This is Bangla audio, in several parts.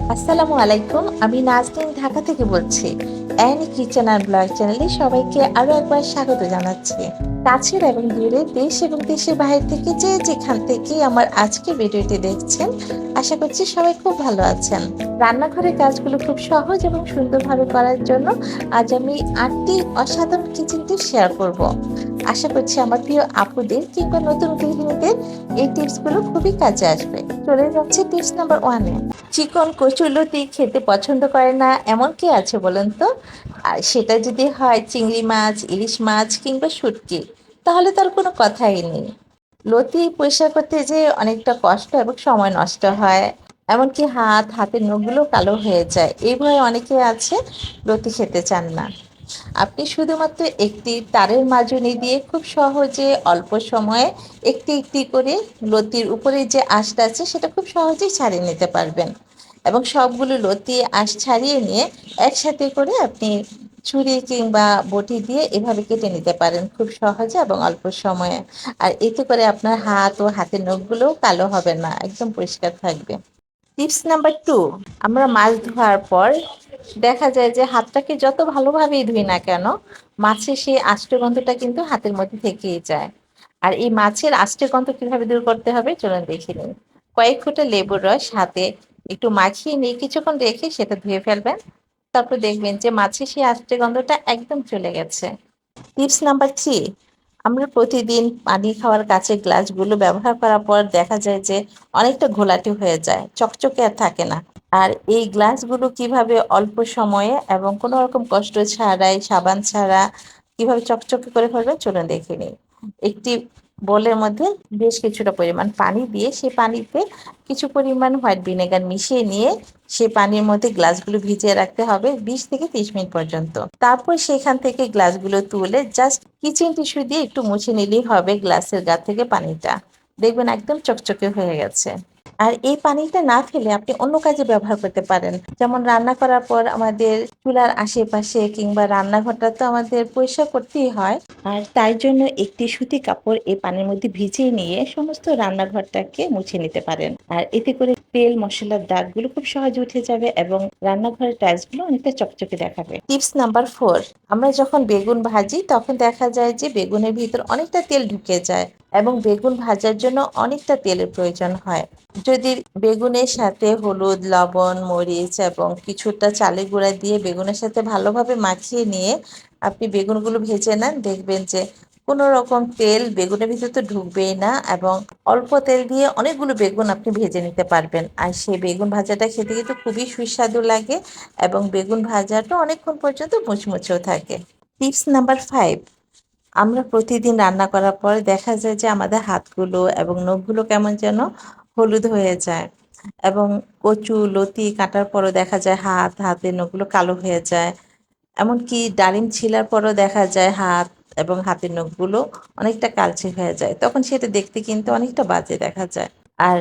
আসসালামু আলাইকুম, আমি নাজনীন ঢাকা থেকে বলছি। অ্যানি কিচেন আর ব্লগ চ্যানেলে সবাইকে আরও একবার স্বাগত জানাচ্ছি। কাছের এবং দূরে দেশ এবং দেশের বাইরে থেকে যে যেখান থেকে আমার আজকে ভিডিওটি দেখছেন, আশা করছি সবাই খুব ভালো আছেন। রান্নাঘরের কাজগুলো খুব সহজ এবং সুন্দরভাবে করার জন্য আজ আমি আটটি অসাধারণ কিচেন টিপস শেয়ার করব। আশা করছি আমার প্রিয় আপুদের কিংবা নতুন গৃহিণীদের এই টিপসগুলো খুবই কাজে আসবে। চলে যাচ্ছে টিপস নাম্বার ওয়ানে চিকন কচুলতি খেতে পছন্দ করে না, এমন কি আছে বলেন তো? আর সেটা যদি হয় চিংড়ি মাছ, ইলিশ মাছ কিংবা শুটকি, তাহলে তার কোনো কথাই নেই। লতি পরিষ্কার করতে যে অনেকটা কষ্ট এবং সময় নষ্ট হয়, এমনকি হাত, হাতের নখগুলো কালো হয়ে যায়, এই ভয়ে অনেকে আছে লতি খেতে চান না। আপনি শুধুমাত্র একটি তারের মাজনি দিয়ে খুব সহজে অল্প সময়ে একটি একটি করে লতির উপরে যে আঁশটা আছে, সেটা খুব সহজেই ছাড়িয়ে নিতে পারবেন। এবং সবগুলো লতি, আঁশ ছাড়িয়ে নিয়ে একসাথে করে আপনি ছুরি কিংবা বটি দিয়ে এভাবে কেটে নিতে পারেন খুব সহজে এবং অল্প সময়ে। আর এতে করে আপনার হাত ও হাতের নখগুলোও কালো হবে না, একদম পরিষ্কার থাকবে। টিপস নাম্বার টু, আমরা মাছ ধোয়ার পর দেখা যায় যে হাতটাকে যত ভালোভাবেই ধুই না কেন মাছের সেই আষ্টে গন্ধটা কিন্তু হাতের মধ্যে থেকেই যায়। আর এই মাছের আষ্টে গন্ধ কীভাবে দূর করতে হবে, চলুন দেখে নিন কয়েক ফোঁটা লেবুর রস হাতে একটু মাখিয়ে নিয়ে কিছুক্ষণ রেখে সেটা ধুয়ে ফেলবেন। তারপর দেখবেন যে মাছের সেই আষ্টে গন্ধটা একদম চলে গেছে। টিপস নাম্বার থ্রি, আমরা প্রতিদিন পানি খাওয়ার কাছে গ্লাসগুলো ব্যবহার করার পর দেখা যায় যে অনেকটা ঘোলাটে হয়ে যায়, চকচকে আর থাকে না। আর এই গ্লাসগুলো কীভাবে অল্প সময়ে এবং কোনো রকম কষ্ট ছাড়াই, সাবান ছাড়া কীভাবে চকচকে করে ফেলবে চলুন দেখে নিই। একটি বোলের মধ্যে বেশ কিছুটা পরিমাণ পানি দিয়ে সে পানিতে কিছু পরিমাণ হোয়াইট ভিনেগার মিশিয়ে নিয়ে সে পানির মধ্যে গ্লাসগুলো ভিজিয়ে রাখতে হবে বিশ থেকে তিরিশ মিনিট পর্যন্ত। তারপর সেখান থেকে গ্লাসগুলো তুলে জাস্ট কিচেন টিস্যু দিয়ে একটু মুছে নিলেই হবে গ্লাসের গা থেকে পানিটা। দেখবেন একদম চকচকে হয়ে গেছে। আর এই পানিটা না ফেলে আপনি অন্য কাজে ব্যবহার করতে পারেন। যেমন রান্না করার পর আমাদের চুলার আশেপাশে কিংবা রান্নাঘরটা তো আমাদের পরিষ্কার করতেই হয়। আর তাই জন্য একটি সুতি কাপড় এই পানির মধ্যে ভিজিয়ে নিয়ে সমস্ত রান্নাঘরটাকে মুছে নিতে পারেন। আর এতে করে তেল, মশলার দাগগুলো খুব সহজে উঠে যাবে এবং রান্নাঘরের টাইলসগুলো অনেকটা চকচকে দেখাবে। টিপস নাম্বার ফোর, আমরা যখন বেগুন ভাজি তখন দেখা যায় যে বেগুনের ভিতর অনেকটা তেল ঢুকে যায় এবং বেগুন ভাজার জন্য অনেকটা তেলের প্রয়োজন হয়। যদি বেগুনের সাথে হলুদ, লবণ, মরিচ এবং কিছুটা চালের গুঁড়া দিয়ে বেগুনের সাথে ভালোভাবে মাখিয়ে নিয়ে আপনি বেগুনগুলো ভেজে নেন, দেখবেন যে কোনো রকম তেল বেগুনের ভিতরে তো ঢুকবেই না এবং অল্প তেল দিয়ে অনেকগুলো বেগুন আপনি ভেজে নিতে পারবেন। আর সেই বেগুন ভাজাটা খেতে কিন্তু খুবই সুস্বাদু লাগে এবং বেগুন ভাজাটা অনেকক্ষণ পর্যন্ত মুচমুচেও থাকে। টিপস নাম্বার ফাইভ, আমরা প্রতিদিন রান্না করার পর দেখা যায় যে আমাদের হাতগুলো এবং নখগুলো কেমন যেন হলুদ হয়ে যায় এবং কচু, লতি কাটার পরও দেখা যায় হাত, হাতের নখগুলো কালো হয়ে যায়। এমনকি ডালিম ছিলার পরও দেখা যায় হাত এবং হাতের নখগুলো অনেকটা কালচে হয়ে যায়। তখন সেটা দেখতে কিন্তু অনেকটা বাজে দেখা যায়। আর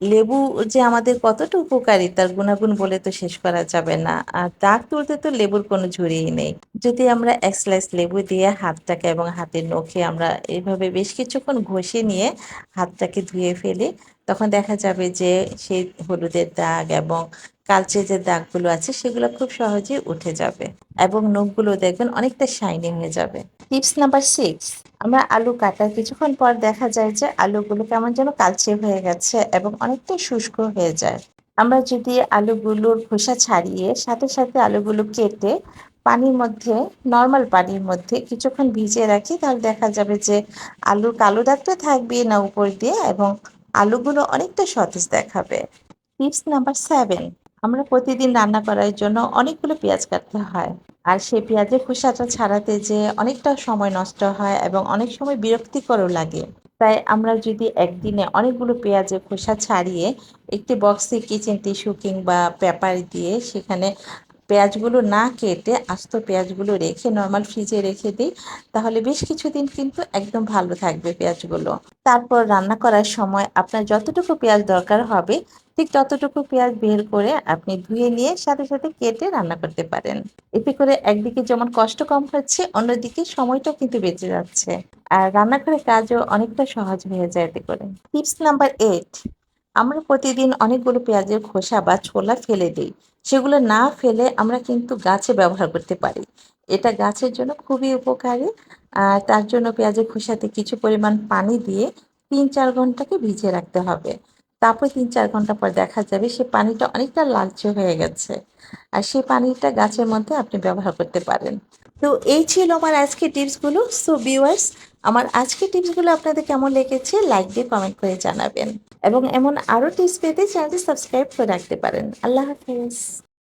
লেবু যে আমাদের কতটা উপকারী, তার গুণাগুণ বলে তো শেষ করা যাবে না। আর দাগ তুলতে তো লেবুর কোনো ঝুড়িই নেই। যদি আমরা এক স্লাইস লেবু দিয়ে হাতটাকে এবং হাতের নখে আমরা এইভাবে বেশ কিছুক্ষণ ঘষে নিয়ে হাতটাকে ধুয়ে ফেলি, তখন দেখা যাবে যে সেই হলুদের দাগ এবং কালচে যে দাগগুলো আছে সেগুলো খুব সহজেই উঠে যাবে এবং নখগুলো দেখবেন অনেকটা শাইনি হয়ে যাবে। টিপস নাম্বার সিক্স আমরা আলু কাটার কিছুক্ষণ পর দেখা যায় যে আলুগুলো কেমন যেন কালচে হয়ে গেছে এবং অনেকটা শুষ্ক হয়ে যায়। আমরা যদি আলুগুলোর খোসা ছাড়িয়ে সাথে সাথে আলুগুলো কেটে পানির মধ্যে নর্মাল পানির মধ্যে কিছুক্ষণ ভিজিয়ে রাখি, তাহলে দেখা যাবে যে আলুর কালো দাগটা থাকবে না উপর দিয়ে এবং আলুগুলো অনেকটা সতেজ দেখাবে। টিপস নাম্বার সেভেন আমরা প্রতিদিন রান্না করার জন্য অনেকগুলো পেঁয়াজ কাটতে হয়। আর সেই পেঁয়াজের খোসাটা ছাড়াতে যে অনেকটা সময় নষ্ট হয় এবং অনেক সময় বিরক্তিকরও লাগে। তাই আমরা যদি একদিনে অনেকগুলো পেঁয়াজের খোসা ছাড়িয়ে একটি বক্সে কিচেন টিস্যু কিংবা পেপার দিয়ে সেখানে পেঁয়াজগুলো না কেটে আস্ত পেঁয়াজগুলো রেখে নর্মাল ফ্রিজে রেখে দিই, তাহলে বেশ কিছুদিন কিন্তু একদম ভালো থাকবে পেঁয়াজগুলো। তারপর রান্না করার সময় আপনার যতটুকু পেঁয়াজ দরকার হবে, ঠিক ততটুকু পেঁয়াজ বের করে আপনি ধুয়ে নিয়ে সাথে সাথে কেটে রান্না করতে পারেন। এতে করে একদিকে যেমন কষ্ট কম হচ্ছে, অন্যদিকে সময়টাও কিন্তু বেঁচে যাচ্ছে। আর রান্নাঘরের কাজও অনেকটা সহজ হয়ে যায় এতে করে। টিপস নাম্বার এইট আমরা প্রতিদিন অনেকগুলো পেঁয়াজের খোসা বা ছোলা ফেলে দিই। সেগুলো না ফেলে আমরা কিন্তু গাছে ব্যবহার করতে পারি। এটা গাছের জন্য খুবই উপকারী। আর তার জন্য পেঁয়াজের খোসাতে কিছু পরিমাণ পানি দিয়ে তিন চার ঘন্টাকে ভিজিয়ে রাখতে হবে। তারপর তিন চার ঘণ্টা পর দেখা যাবে সে পানিটা অনেকটা লালচে হয়ে গেছে। আর সেই পানিটা গাছের মধ্যে আপনি ব্যবহার করতে পারেন। তো এই ছিল আমার আজকের টিপসগুলো। সো ভিউয়ার্স, আমার আজকের টিপসগুলো আপনাদের কেমন লেগেছে, লাইক দিয়ে কমেন্ট করে জানাবেন। এবং এমন আরও টিপস পেতে চ্যানেলটি সাবস্ক্রাইব করে রাখতে পারেন। আল্লাহ হাফেজ।